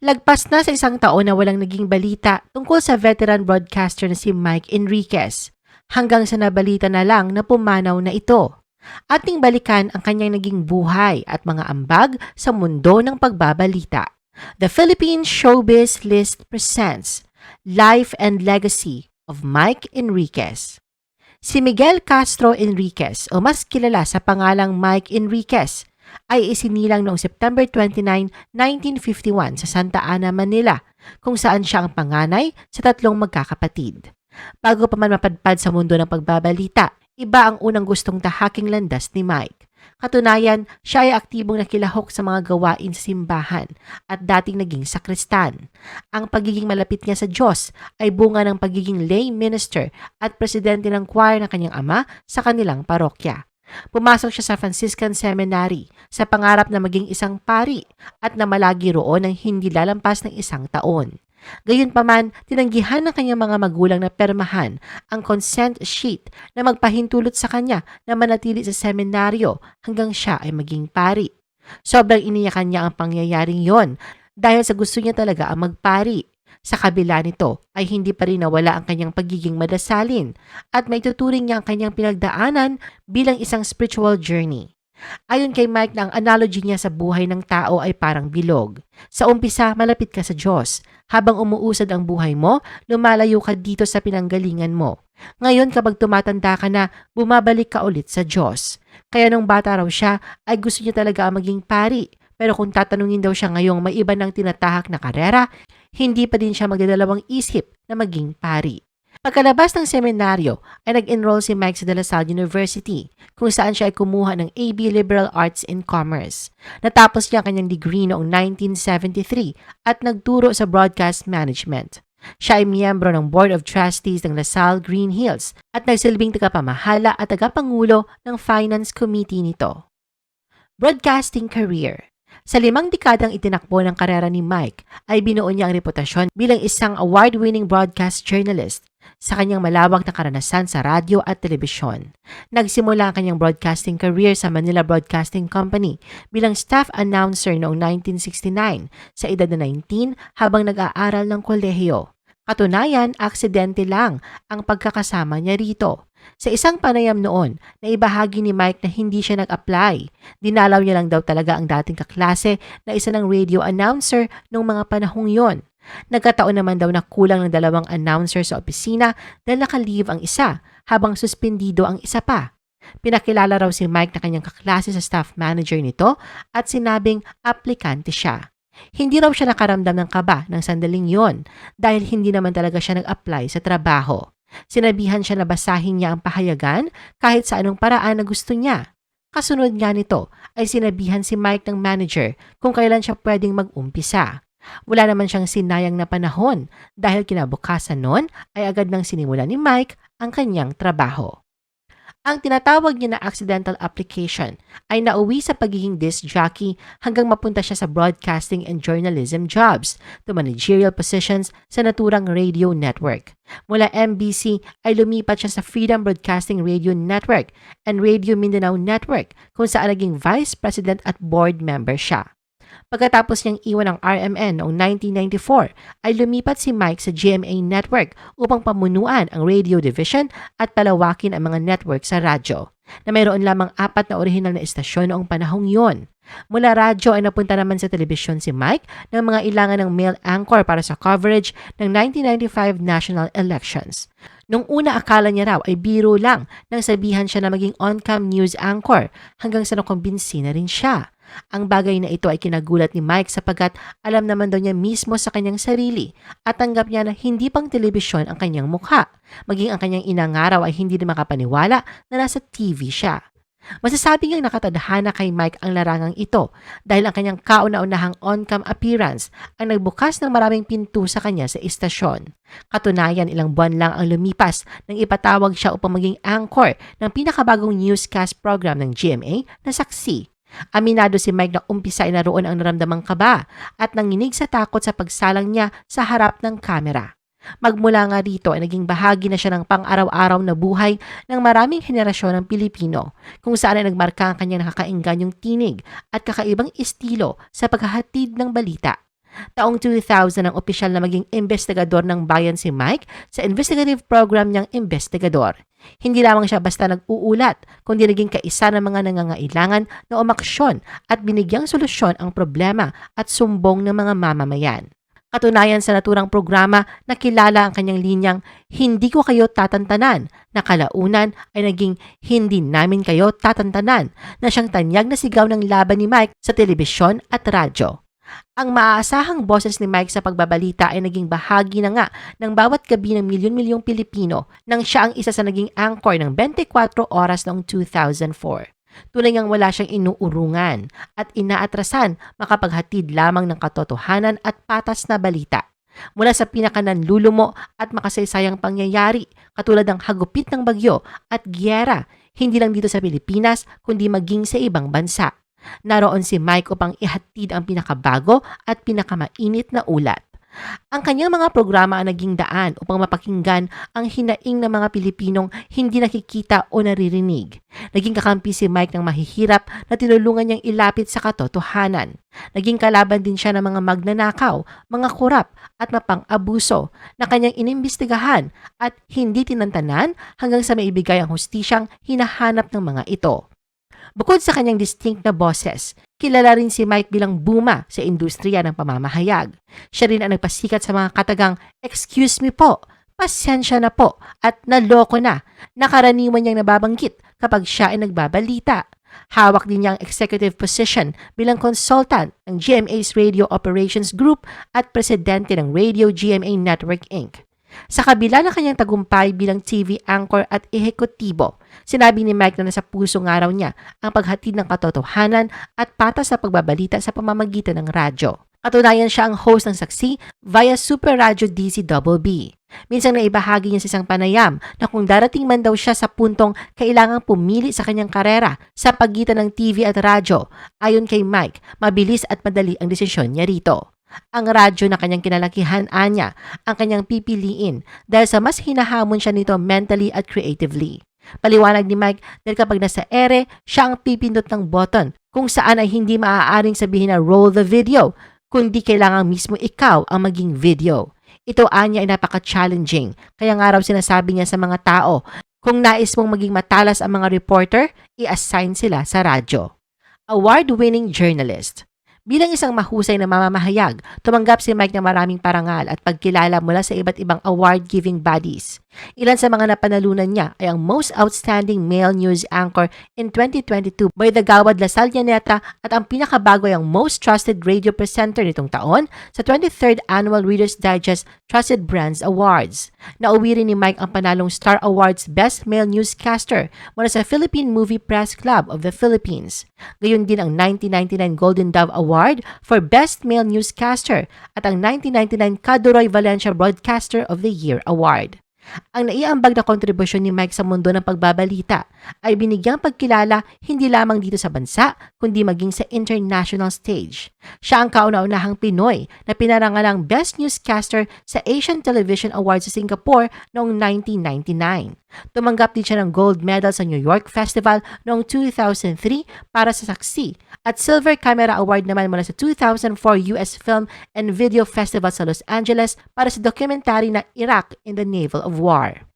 Lagpas na sa isang taon na walang naging balita tungkol sa veteran broadcaster na si Mike Enriquez hanggang sa nabalita na lang na pumanaw na ito. Ating balikan ang kanyang naging buhay at mga ambag sa mundo ng pagbabalita. The Philippine Showbiz List presents Life and Legacy of Mike Enriquez. Si Miguel Castro Enriquez o mas kilala sa pangalang Mike Enriquez ay isinilang noong September 29, 1951 sa Santa Ana, Manila, kung saan siya ang panganay sa tatlong magkakapatid. Bago pa man mapadpad sa mundo ng pagbabalita, iba ang unang gustong tahaking landas ni Mike. Katunayan, siya ay aktibong nakilahok sa mga gawain sa simbahan at dating naging sakristan. Ang pagiging malapit niya sa Diyos ay bunga ng pagiging lay minister at presidente ng choir ng kanyang ama sa kanilang parokya. Pumasok siya sa Franciscan Seminary sa pangarap na maging isang pari at na malagi roon ng hindi lalampas ng isang taon. Gayunpaman, tinanggihan ng kanyang mga magulang na permahan ang consent sheet na magpahintulot sa kanya na manatili sa seminaryo hanggang siya ay maging pari. Sobrang iniyakan niya ang pangyayaring yon dahil sa gusto niya talaga ang magpari. Sa kabila nito ay hindi pa rin nawala ang kanyang pagiging madasalin at may tuturing niya ang kanyang pinagdaanan bilang isang spiritual journey. Ayon kay Mike na ang analogy niya sa buhay ng tao ay parang bilog. Sa umpisa, malapit ka sa Diyos. Habang umuusad ang buhay mo, lumalayo ka dito sa pinanggalingan mo. Ngayon kapag tumatanda ka na, bumabalik ka ulit sa Diyos. Kaya nung bata raw siya, ay gusto niya talaga maging pari. Pero kung tatanungin daw siya ngayong may iba ng tinatahak na karera, hindi pa din siya magdadalawang isip na maging pari. Pagkalabas ng seminaryo ay nag-enroll si Mike sa De La Salle University kung saan siya ay kumuha ng AB Liberal Arts in Commerce. Natapos niya ang kanyang degree noong 1973 at nagturo sa broadcast management. Siya ay miyembro ng Board of Trustees ng La Salle Green Hills at nagsilbing tagapamahala at tagapangulo ng Finance Committee nito. Broadcasting Career sa limang dekadang itinakbo ng karera ni Mike, ay binuo niya ang reputasyon bilang isang award-winning broadcast journalist sa kanyang malawak na karanasan sa radyo at telebisyon. Nagsimula ang kanyang broadcasting career sa Manila Broadcasting Company bilang staff announcer noong 1969 sa edad na 19 habang nag-aaral ng kolehiyo. Katunayan, aksidente lang ang pagkakasama niya rito. Sa isang panayam noon, naibahagi ni Mike na hindi siya nag-apply. Dinalaw niya lang daw talaga ang dating kaklase na isa ng radio announcer noong mga panahong yon. Nagkataon naman daw na kulang ng dalawang announcer sa opisina dahil naka-leave ang isa habang suspendido ang isa pa. Pinakilala raw si Mike na kanyang kaklase sa staff manager nito at sinabing aplikante siya. Hindi raw siya nakaramdam ng kaba ng sandaling yon dahil hindi naman talaga siya nag-apply sa trabaho. Sinabihan siya na basahin niya ang pahayagan kahit sa anong paraan na gusto niya. Kasunod nga nito ay sinabihan si Mike ng manager kung kailan siya pwedeng mag-umpisa. Wala naman siyang sinayang na panahon dahil kinabukasan noon ay agad nang sinimula ni Mike ang kanyang trabaho. Ang tinatawag niya na accidental application ay nauwi sa pagiging disc jockey hanggang mapunta siya sa broadcasting and journalism jobs to managerial positions sa naturang radio network. Mula MBC ay lumipat siya sa Freedom Broadcasting Radio Network and Radio Mindanao Network kung saan naging vice president at board member siya. Pagkatapos niyang iwan ang RMN noong 1994, ay lumipat si Mike sa GMA Network upang pamunuan ang radio division at palawakin ang mga network sa radyo, na mayroon lamang apat na orihinal na istasyon noong panahong yon. Mula radyo ay napunta naman sa telebisyon si Mike ng mga ilangan ng male anchor para sa coverage ng 1995 national elections. Nung una akala niya raw ay biro lang nang sabihan siya na maging on-cam news anchor hanggang sa nakumbinsi na rin siya. Ang bagay na ito ay kinagulat ni Mike sapagkat alam naman daw niya mismo sa kanyang sarili at tanggap niya na hindi pang telebisyon ang kanyang mukha. Maging ang kanyang inangaraw ay hindi na makapaniwala na nasa TV siya. Masasabi niyang nakatadhana kay Mike ang larangang ito dahil ang kanyang kauna-unahang on-cam appearance ang nagbukas ng maraming pinto sa kanya sa istasyon. Katunayan ilang buwan lang ang lumipas nang ipatawag siya upang maging anchor ng pinakabagong newscast program ng GMA na Saksi. Aminado si Mike na umpisa ay naroon ang naramdamang kaba at nanginig sa takot sa pagsalang niya sa harap ng kamera. Magmula nga rito ay naging bahagi na siya ng pang-araw-araw na buhay ng maraming henerasyon ng Pilipino kung saan ay nagmarka ang kanyang nakakainggan yung tinig at kakaibang estilo sa paghahatid ng balita. Taong 2000 ang opisyal na maging investigador ng bayan si Mike sa investigative program niyang investigador. Hindi lamang siya basta nag-uulat, kundi naging kaisa ng mga nangangailangan na umaksyon at binigyang solusyon ang problema at sumbong ng mga mamamayan. Katunayan sa naturang programa na kilala ang kanyang linyang Hindi ko kayo tatantanan na ay naging Hindi namin kayo tatantanan na siyang tanyag na sigaw ng laban ni Mike sa telebisyon at radyo. Ang maaasahang boses ni Mike sa pagbabalita ay naging bahagi na nga ng bawat gabi ng milyon-milyong Pilipino nang siya ang isa sa naging anchor ng 24 oras noong 2004. Tunay ngang wala siyang inuurungan at inaatrasan makapaghatid lamang ng katotohanan at patas na balita. Mula sa pinakananlulumo at makasaysayang pangyayari katulad ng hagupit ng bagyo at gyera, hindi lang dito sa Pilipinas kundi maging sa ibang bansa. Naroon si Mike upang ihatid ang pinakabago at pinakamainit na ulat. Ang kanyang mga programa ang naging daan upang mapakinggan ang hinaing ng mga Pilipinong hindi nakikita o naririnig. Naging kakampi si Mike ng mahihirap na tinulungan niyang ilapit sa katotohanan. Naging kalaban din siya ng mga magnanakaw, mga kurap at mapang-abuso na kanyang inimbestigahan at hindi tinantanan hanggang sa maibigay ang hustisyang hinahanap ng mga ito. Bukod sa kanyang distinct na boses, kilala rin si Mike bilang buma sa industriya ng pamamahayag. Siya rin ang nagpasikat sa mga katagang, Excuse me po, pasensya na po, at naloko na, nakaraniwan niyang nababanggit kapag siya ay nagbabalita. Hawak din niya ang executive position bilang consultant ng GMA's Radio Operations Group at presidente ng Radio GMA Network Inc. Sa kabila ng kanyang tagumpay bilang TV anchor at ehekutibo, sinabi ni Mike na nasa puso nga raw niya ang paghatid ng katotohanan at patas sa pagbabalita sa pamamagitan ng radyo. Katunayan siya ang host ng saksi via Super Radio DCWB. Minsan na ibahagi niya sa isang panayam na kung darating man daw siya sa puntong kailangang pumili sa kanyang karera sa pagitan ng TV at radyo, ayon kay Mike, mabilis at madali ang desisyon niya rito. Ang radyo na kanyang kinalakihan anya ang kanyang pipiliin dahil sa mas hinahamon siya nito mentally at creatively. Paliwanag ni Mike dahil kapag nasa ere, siya ang pipindot ng button kung saan ay hindi maaaring sabihin na roll the video, kundi kailangan mismo ikaw ang maging video. Ito anya ay napaka-challenging, kaya nga raw sinasabi niya sa mga tao, kung nais mong maging matalas ang mga reporter, i-assign sila sa radyo. Award-winning journalist Bilang isang mahusay na mamamahayag, tumanggap si Mike ng maraming parangal at pagkilala mula sa iba't ibang award-giving bodies. Ilan sa mga napanalunan niya ay ang Most Outstanding Male News Anchor in 2022 by the Gawad Lasal Llaneta at ang pinakabago ay ang Most Trusted Radio Presenter nitong taon sa 23rd Annual Reader's Digest Trusted Brands Awards. Nauwi rin ni Mike ang panalong Star Awards Best Male Newscaster mula sa Philippine Movie Press Club of the Philippines. Gayon din ang 1999 Golden Dove Award for Best Male Newscaster at ang 1999 Caduroy Valencia Broadcaster of the Year Award. Ang naiambag na kontribusyon ni Mike sa mundo ng pagbabalita ay binigyang pagkilala hindi lamang dito sa bansa, kundi maging sa international stage. Siya ang kauna-unahang Pinoy na pinarangalang Best Newscaster sa Asian Television Awards sa Singapore noong 1999. Tumanggap din siya ng gold medal sa New York Festival noong 2003 para sa saksi at Silver Camera Award naman mula sa 2004 US Film and Video Festival sa Los Angeles para sa documentary na Iraq in the Naval of War.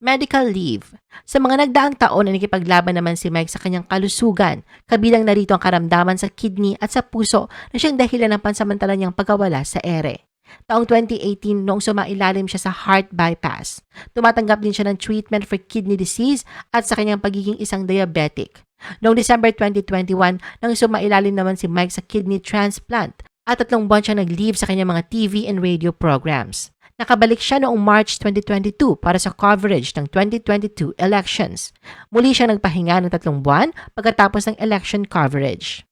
Medical leave. Sa mga nagdaang taon na nakipaglaban naman si Mike sa kanyang kalusugan, kabilang narito ang karamdaman sa kidney at sa puso na siyang dahilan ng pansamantala niyang pagkawala sa ere. Taong 2018 noong sumailalim siya sa heart bypass. Tumatanggap din siya ng treatment for kidney disease at sa kanyang pagiging isang diabetic. Noong December 2021 nang sumailalim naman si Mike sa kidney transplant at tatlong buwan siya nag-leave sa kanyang mga TV and radio programs. Nakabalik siya noong March 2022 para sa coverage ng 2022 elections. Muli siya nagpahinga ng tatlong buwan pagkatapos ng election coverage.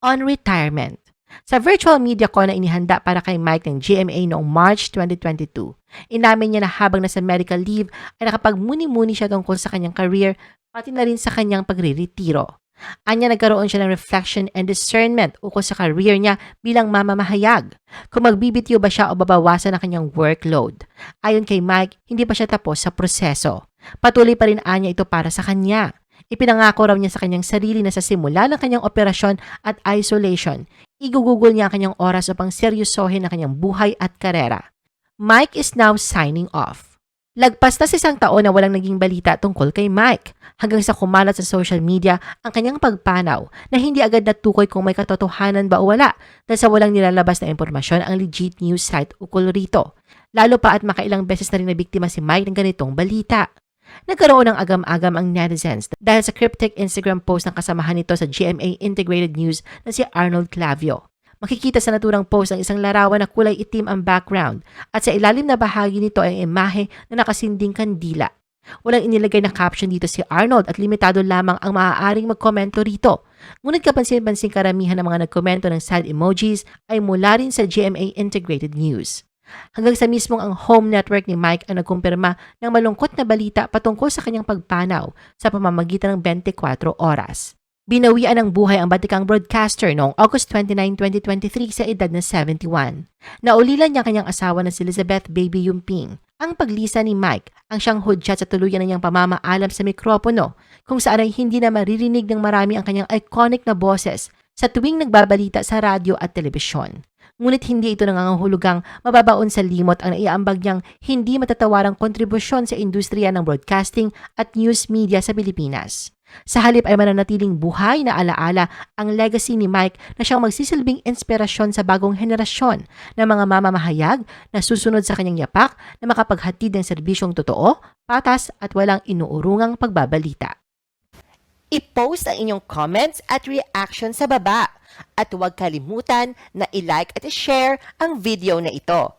On retirement, sa virtual media ko na inihanda para kay Mike ng GMA noong March 2022, inamin niya na habang nasa medical leave ay nakapagmuni-muni siya tungkol sa kanyang career pati na rin sa kanyang pagre-retiro. Anya nagkaroon siya ng reflection and discernment ukol sa career niya bilang mamamahayag. Kung magbibitiyo ba siya o babawasan ang kanyang workload. Ayon kay Mike, hindi pa siya tapos sa proseso. Patuloy pa rin anya ito para sa kanya. Ipinangako raw niya sa kanyang sarili na sa simula ng kanyang operasyon at isolation, igugugol niya ang kanyang oras upang seryosohin ang kanyang buhay at karera. Mike is now signing off. Lagpas na sa isang taon na walang naging balita tungkol kay Mike hanggang sa kumalat sa social media ang kanyang pagpanaw na hindi agad natukoy kung may katotohanan ba o wala dahil sa walang nilalabas na impormasyon ang legit news site ukol rito. Lalo pa at makailang beses na rin nabiktima si Mike ng ganitong balita. Nagkaroon ng agam-agam ang netizens dahil sa cryptic Instagram post ng kasamahan nito sa GMA Integrated News na si Arnold Clavio. Makikita sa naturang post ang isang larawan na kulay itim ang background at sa ilalim na bahagi nito ay imahe na nakasinding kandila. Walang inilagay na caption dito si Arnold at limitado lamang ang maaaring magkomento rito. Ngunit kapansin-pansing karamihan ng mga nagkomento ng sad emojis ay mula rin sa GMA Integrated News. Hanggang sa mismong ang home network ni Mike ang nagkumpirma ng malungkot na balita patungkol sa kanyang pagpanaw sa pamamagitan ng 24 oras. Binawian ng buhay ang batikang broadcaster noong August 29, 2023 sa edad na 71. Naulilan niya kanyang asawa na si Elizabeth Baby Yumping. Ang paglisa ni Mike ang siyang hudyat sa tuluyan na niyang pamamaalam sa mikropono kung saan ay hindi na maririnig ng marami ang kanyang iconic na boses sa tuwing nagbabalita sa radyo at telebisyon. Ngunit hindi ito nangangahulugang mababaon sa limot ang naiaambag niyang hindi matatawarang kontribusyon sa industriya ng broadcasting at news media sa Pilipinas. Sa halip ay mananatiling buhay na alaala ang legacy ni Mike na siyang magsisilbing inspirasyon sa bagong henerasyon ng mga mamamahayag na susunod sa kanyang yapak na makapaghatid ng serbisyong totoo, patas at walang inuurungang pagbabalita. I-post ang inyong comments at reaction sa baba at huwag kalimutan na i-like at i-share ang video na ito.